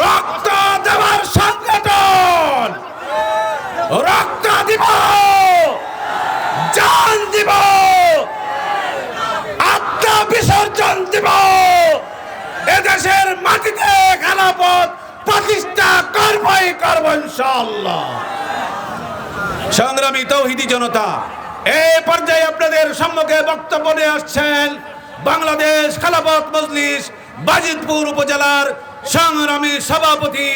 রক্ত দেওয়ার সংগঠন। রক্ত দিব। জান দিব। আত্মা বিসর্জন দিব। এদেশের মাটিতে খেলাপথ প্রতিষ্ঠা করবই করব ইনশাআল্লাহ। সংগ্রামী তৌহিদি জনতা এই পর্যায়ে আপনাদের সম্মুখে বক্তব্য নিয়ে আসছেন বাংলাদেশ খেলাপথ মজলিস, বাজিতপুর উপজেলার সংগ্রামী সভাপতি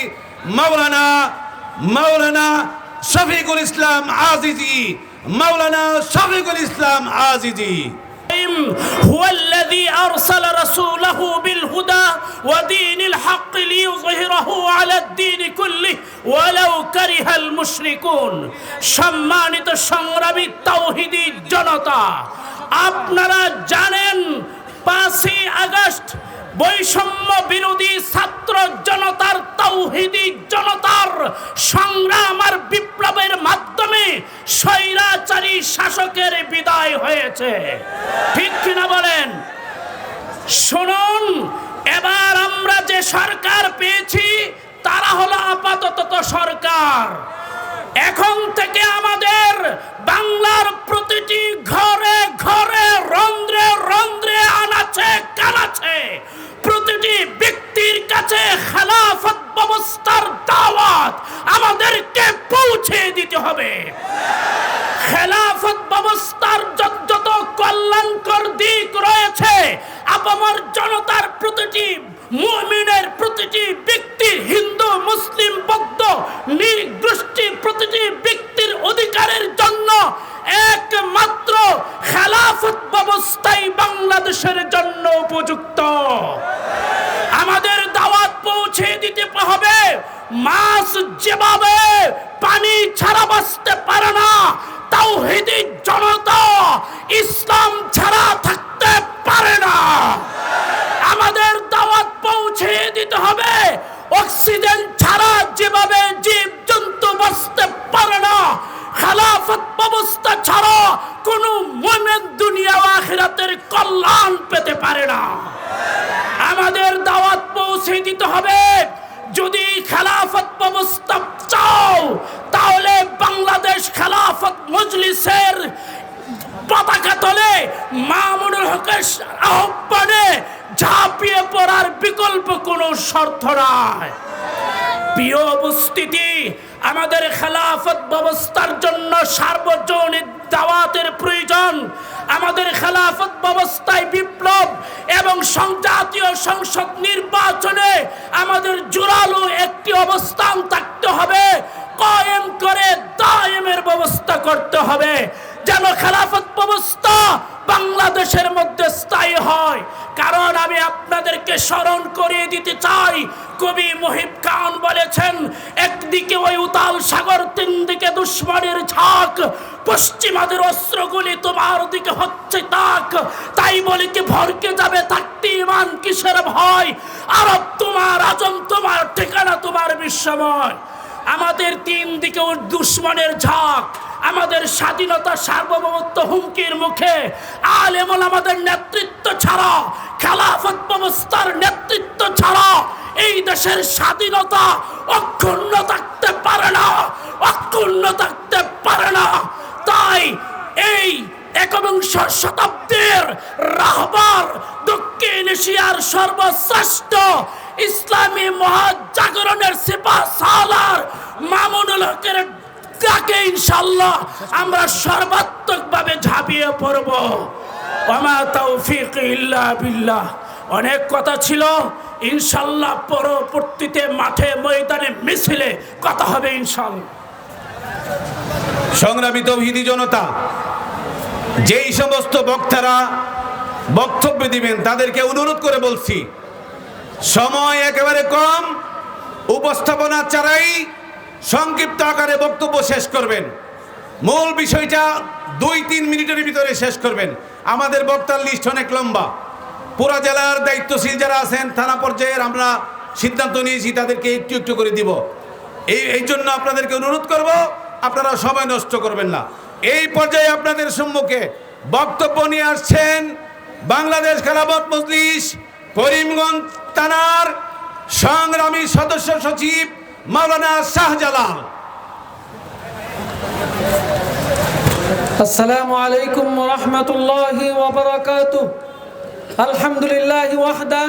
মাওলানা মাওলানা শফিকুল ইসলাম আজিজি মাওলানা শফিকুল ইসলাম আজিজি هو الذي أرسل رسوله بالهدى ودين الحق ليظهره على الدين كله ولو كره المشركون সম্মানিত সংগ্রামী তৌহিদি জনতা আপনারা জানেন পাঁচই আগস্ট বৈষম্য বিরোধী ছাত্র জনতার তৌহিদি জনতার সংগ্রাম আর বিপ্লবের মাধ্যমে স্বৈরাচারী শাসকের বিদায় হয়েছে। ঠিক কিনা বলেন? শুনুন, এবার আমরা যে সরকার পেয়েছি, তারা হলো আপাতত সরকার। এখন থেকে আমাদের বাংলার প্রতিটি ঘরে ঘরে কানাছে প্রতিটি ব্যক্তির কাছে খেলাফত ব্যবস্থার দাওয়াত আমাদেরকে পৌঁছে দিতে হবে। খেলাফত ব্যবস্থার যত কল্যাণকর দিক রয়েছে, আপামর জনতার প্রতিটি, মুমিনের প্রতিটি ব্যক্তির হিন্দু, মুসলিম, বৌদ্ধ নির্দৃষ্টি প্রতিটি ব্যক্তির অধিকারের জন্য একমাত্র বাংলাদেশের জন্য উপযুক্ত। আমাদের দাওয়াত পৌঁছে দিতে হবে। মাছ যেভাবে পানি ছাড়া বাঁচতে পারে না তাও জনতা ইসলাম ছাড়া আখিরাতের কল্যাণ পেতে পারে না। আমাদের দাওয়াত পৌঁছে দিতে হবে। যদি খেলাফত ব্যবস্থা চাও, তাহলে বাংলাদেশ খেলাফত মজলিসের পতাকা তলে মামুনুল হকের আহ্বানে ঝাঁপিয়ে পড়ার বিকল্প কোনো শর্ত নাই। প্রিয় উপস্থিতি, আমাদের খেলাফত ব্যবস্থার জন্য সার্বজনীন খেলাফত ব্যবস্থায় বিপ্লব এবং সংজাতীয় সংসদ নির্বাচনে আমাদের জোরালো একটি অবস্থান থাকতে হবে। কয়েম করে দায়েমের ব্যবস্থা করতে হবে। যেন খেলাফত ব্যবস্থা বাংলাদেশের মধ্যে স্থায়ী হয়। কারণ আমি আপনাদেরকে স্মরণ করিয়ে দিতে চাই কবি মহিব খান বলেছেন, একদিকে ওই উতাল সাগর তিন দিকে দুশ্মনের ঝাঁক। পশ্চিমাদের অস্ত্রগুলি তোমার দিকে হচ্ছে তাক। তাই বলে কি ভরকে যাবে থাকতে ইমান কিসের ভয়? আরব তোমার, আজম তোমার, ঠিকানা তোমার বিশ্বময়। আমাদের তিন দিকে দুশ্মনের ঝাঁক, আমাদের স্বাধীনতা সার্বভৌমত্ব হুমকির মুখে। আলেমল আমাদের নেতৃত্ব ছাড়া, খেলাফত ব্যবস্থার নেতৃত্ব ছাড়া এই দেশের স্বাধীনতা অক্ষুণ্ণ থাকতে পারে না, অক্ষুণ্ণ থাকতে পারে না। তাই এই একবিংশ শতাব্দীর রাহবার দক্ষিণ এশিয়ার সর্বশ্রেষ্ঠ ইসলামী মহাজাগরণের সিপা সালার মামুনুল হকের তাকে ইনশাল্লাহ আমরা সর্বাত্মকভাবে ঝাঁপিয়ে পড়ব। ওমা তৌফিক ইল্লা বিল্লাহ। অনেক কথা ছিল ইনশাল্লাহ পরবর্তীতে মাঠে ময়দানে মিছিলে কথা হবে ইনশাল্লাহ। সংগ্রামী তৌহিদি জনতা, যেই সমস্ত বক্তারা বক্তব্য দিবেন, তাদেরকে অনুরোধ করে বলছি, সময় একেবারে কম, উপস্থাপনা ছাড়াই সংক্ষিপ্ত আকারে বক্তব্য শেষ করবেন। মূল বিষয়টা দুই তিন মিনিটের ভিতরে শেষ করবেন। আমাদের বক্তার লিস্ট অনেক লম্বা। পুরা জেলার দায়িত্বশীল যারা আছেন, থানা পর্যায়ের আমরা সিদ্ধান্ত নিয়েছি, তাদেরকে একটু একটু করে দিব। এই এই জন্য আপনাদেরকে অনুরোধ করব, আপনারা সময় নষ্ট করবেন না। এই পর্যায়ে আপনাদের সম্মুখে বক্তব্য নিয়ে আসছেন বাংলাদেশ খেলাবত মজলিস, করিমগঞ্জ থানার সংগ্রামী সদস্য সচিব মাওলানা শাহজালাল। আসসালামু আলাইকুম রহমতুল্লাহ الله وبركاته الحمد لله وحده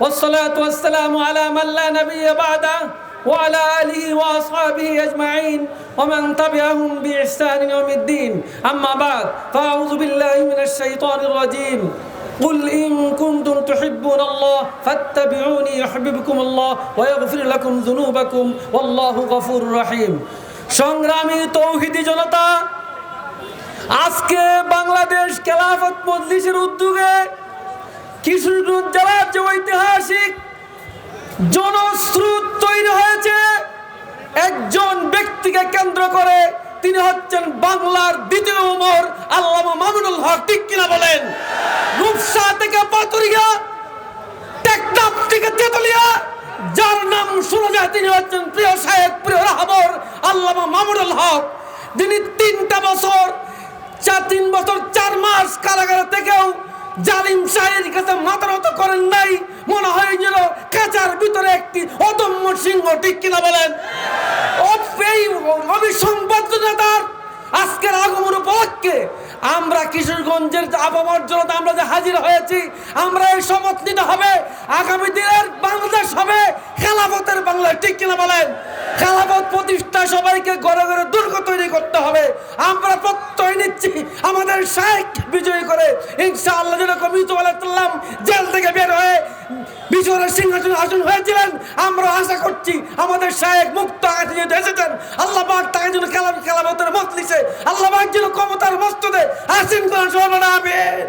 والصلاة والسلام على من لا نبي بعده وعلى آله وأصحابه أجمعين ومن تبعهم بإحسان يوم الدين أما بعد فأعوذ بالله من الشيطان الرجيم قل إن كنتم تحبون الله فاتبعوني يحببكم الله ويغفر لكم ذنوبكم والله غفور رحيم সংগ্রামী তৌহিদি জনতা আজকে বাংলাদেশ খেলাফত মজলিসের উদ্যোগে কিশোরগঞ্জ জেলার যে ঐতিহাসিক জনস্রোত তৈরি হয়েছে, একজন ব্যক্তিকে কেন্দ্র করে তিনি হচ্ছেন বাংলার দ্বিতীয় উমর আল্লামা মামুনুল হক। ঠিক কিনা বলেন? রূপসা থেকে পাতুরিয়া টেকনাফ থেকে তেতুলিয়া, যার নাম শোনা যায়, তিনি হচ্ছেন প্রিয় সাহেব প্রিয় রাহবর আল্লামা মামুনুল হক। যিনি তিনটা বছর চার তিন বছর, চার জালিম শাহের কাছে মাথা নত করেন নাই। মনে হয় যেন কাঁচার ভিতরে একটি অদম্য সিংহ, ঠিক কিনা বলেন? অবিসম্বাদ্য নেতার আজকের আগমন উপলক্ষে আমরা কিশোরগঞ্জের আবহাওয়ার জন্য আমরা যে হাজির হয়েছি, আমরা এই শপথ নিতে হবে। আগামী দিনের বাংলাদেশ হবে খেলাফতের বাংলা ঠিক কিনা বলেন? খেলাফত প্রতিষ্ঠা সবাইকে ঘরে ঘরে দুর্গ তৈরি করতে হবে। আমরা প্রত্যয় নিচ্ছি। আমাদের শাহেক বিজয়ী করে ইনশাআল্লাহ যেরকম ইউসুফ আলাইসাল্লাম জেল থেকে বের হয়ে বিজয়ের সিংহাসন আসন হয়েছিলেন। আমরা আশা করছি আমাদের শাহেক মুক্ত আকাশে এসেছেন, আল্লাহ তাকে যেন খেলা খেলাবতের মজলিসে, আল্লাহ পাক যেন ক্ষমতার মস্তদে আসেন সর্বনা আমিন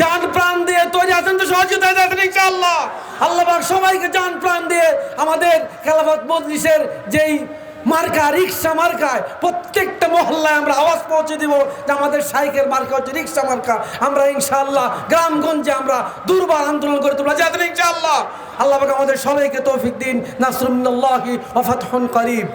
জান প্রাণ দিয়ে তৈরি আছেন তো সহযোগিতা ইনশাআল্লাহ। আল্লাহ পাক সবাইকে জান প্রাণ দিয়ে আমাদের খেলাফত মজলিসের যেই মার্কা, রিক্সা মার্কায় প্রত্যেকটা মহল্লায় আমরা আওয়াজ পৌঁছে দিব যে আমাদের সাইকেল মার্কা হচ্ছে রিক্সা মার্কা। আমরা ইনশাআল্লাহ গ্রামগঞ্জে আমরা দুর্বার আন্দোলন করে তোমরা যাতেন ইনশাআল্লাহ। আল্লাহ আমাদের সবাইকে তৌফিক দিন। নাসরুল্লাহি ওয়া ফাতহুন করিব